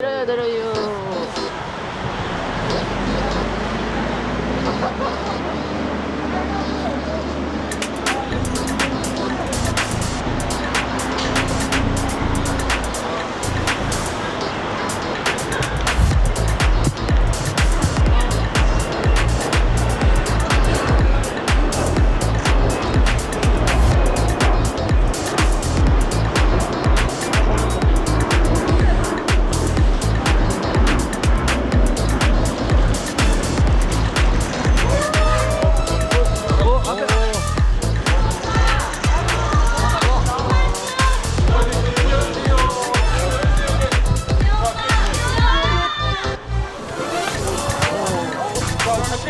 내려요 내려요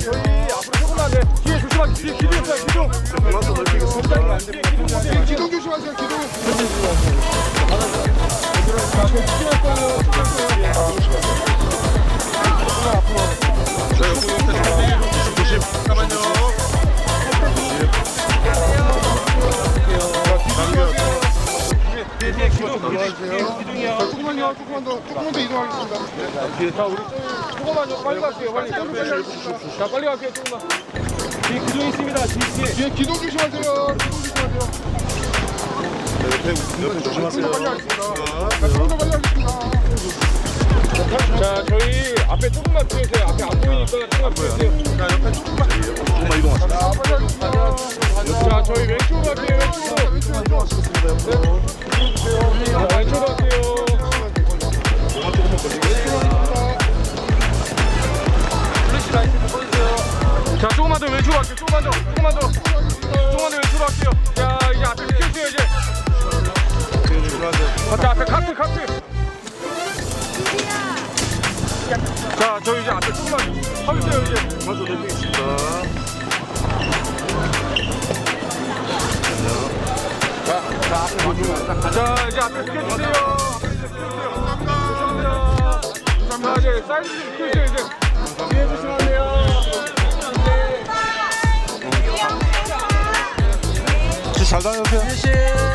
저희 앞으로 조금만, 네. 뒤에 조심하세요. 뒤에 기둥 있어요, 기둥. 조금만 더 넓히겠습니다 뒤에 기둥 보세요. 기둥 조심하세요 기둥 자 옆으로 조심 조심 잠깐만요 뒤에, 뒤에 기둥. 넘어가세요 기둥이요. 조금만요 조금만 더 조금만 더 이동하겠습니다 자, 우리 조금만요. 빨리 갈게요. 빨리. 자, 빨리 갈게요. 조금만. 뒤에 기둥 있습니다. 뒤에. 뒤에 기둥 조심하세요 기둥 조심하세요 옆에 옆에 조심하세요 빨리 하겠습니다 조금 더 빨리 하겠습니다 자, 저희 앞에 조금만 피해주세요. 앞에 안 보이니까 조금만 피해주세요. 자 옆에 조금만 조금만 이동하세요 자 빨리 하겠습니다 자, 저희 왼쪽으로 갈게요. 왼쪽으로. 더 왼쪽으로 갈게요. 조금만 더. 조금만 더. 조금만 더 왼쪽으로 갈게요. 자, 이제 앞에 비켜주세요, 이제. 자, 앞에 카트, 카트. 자, 저 이제 앞에 조금만 서주세요, 이제. 조금만 더 넓히겠습니다 자, 이제 앞에 비켜주세요. 앞에 비켜주세요. 감사합니다. 자, 이제 사이드 좀 비켜주세요, 이제. 잘 다녀오세요